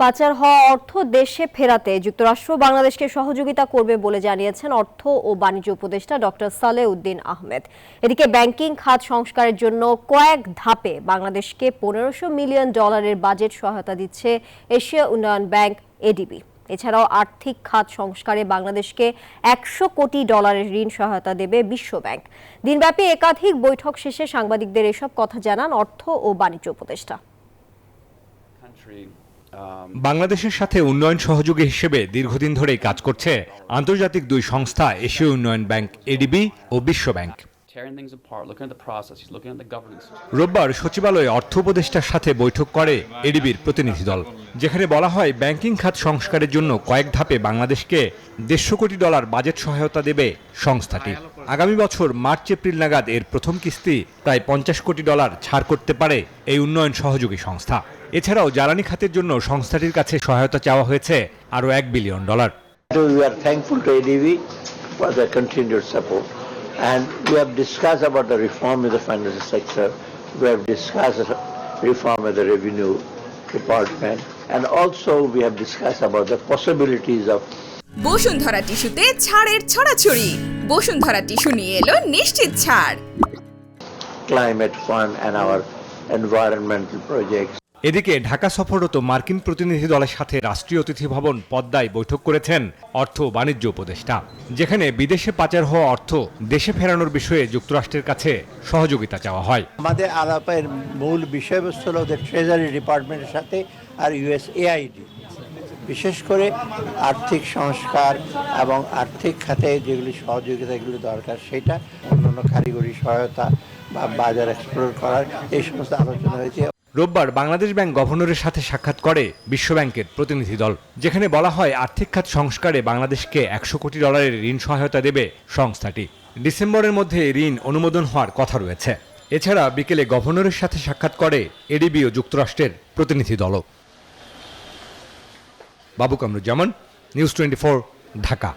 পাচার হওয়া অর্থ দেশে ফেরাতে। যুক্তরাষ্ট্র বাংলাদেশকে সহযোগিতা করবে বলে জানিয়েছেন অর্থ ও বাণিজ্য উপদেষ্টা ডক্টর সালেহ উদ্দিন আহমেদ। এদিকে ব্যাংকিং, খাত সংস্কারের জন্য কয়েক ধাপে বাংলাদেশকে পনেরোশো মিলিয়ন ডলারের বাজেট সহায়তা দিচ্ছে এশিয়া উন্নয়ন ব্যাংক এডিবি এছাড়াও আর্থিক খাত সংস্কারে বাংলাদেশকে একশো কোটি ডলারের ঋণ সহায়তা দেবে বিশ্ব ব্যাংক। দিনব্যাপী একাধিক বৈঠক শেষে সাংবাদিকদের এসব কথা জানান অর্থ ও বাণিজ্য উপদেষ্টা। বাংলাদেশের সাথে উন্নয়ন সহযোগী হিসেবে দীর্ঘদিন ধরেই কাজ করছে আন্তর্জাতিক দুই সংস্থা এশীয় উন্নয়ন ব্যাংক এডিবি ও বিশ্ব ব্যাংক. রোববার সচিবালয়ে অর্থ উপদেষ্টার সাথে বৈঠক করে এডিবির প্রতিনিধি দল যেখানে বলা হয় ব্যাংকিং খাত সংস্কারের জন্য কয়েক ধাপে বাংলাদেশকে দেড়শো কোটি ডলার বাজেট সহায়তা দেবে সংস্থাটি আগামী বছর মার্চ এপ্রিল নাগাদ এর প্রথম কিস্তি প্রায় পঞ্চাশ কোটি ডলার ছাড় করতে পারে এই উন্নয়ন সহযোগী সংস্থা। এছাড়াও জ্বালানি খাতের জন্য সংস্থাটির কাছে সহায়তা চাওয়া হয়েছে আরও এক বিলিয়ন ডলার। বসুন্ধরা টিস্যুতে ছাড়ের ছড়াছড়ি। বসুন্ধরা টিস্যু নিয়ে এলো নিশ্চিত ছাড়। Fund and our environmental projects. এদিকে ঢাকা সফররত মার্কিন প্রতিনিধি দলের সাথে রাষ্ট্রীয় অতিথি ভবন পদ্মায় বৈঠক করেছেন অর্থ বাণিজ্য উপদেষ্টা। যেখানে বিদেশে পাচার হওয়া অর্থ দেশে ফেরানোর বিষয়ে যুক্তরাষ্ট্রের কাছে সহযোগিতা চাওয়া হয়। আমাদের আলাপের মূল বিষয়বস্তু হল ট্রেজারি ডিপার্টমেন্টের সাথে আর ইউএস এআইডি বিশেষ করে আর্থিক সংস্কার এবং আর্থিক খাতে যেগুলি সহযোগিতা এগুলি দরকার, সেটা অন্যান্য কারিগরি সহায়তা বা বাজার এক্সপ্লোর করার এই সমস্ত আলোচনা হয়েছে। রোববার বাংলাদেশ ব্যাংক গভর্নরের সাথে সাক্ষাৎ করে বিশ্ব ব্যাংকের প্রতিনিধি দল, যেখানে বলা হয় আর্থিক খাত সংস্কারে বাংলাদেশকে একশো কোটি ডলারের ঋণ সহায়তা দেবে সংস্থাটি। ডিসেম্বরের মধ্যে ঋণ অনুমোদন হওয়ার কথা রয়েছে। এছাড়া বিকেলে গভর্নরের সাথে সাক্ষাৎ করে এডিবি ও যুক্তরাষ্ট্রের প্রতিনিধি দলও। বাবু কামরুজ্জামান নিউজ টোয়েন্টি ঢাকা।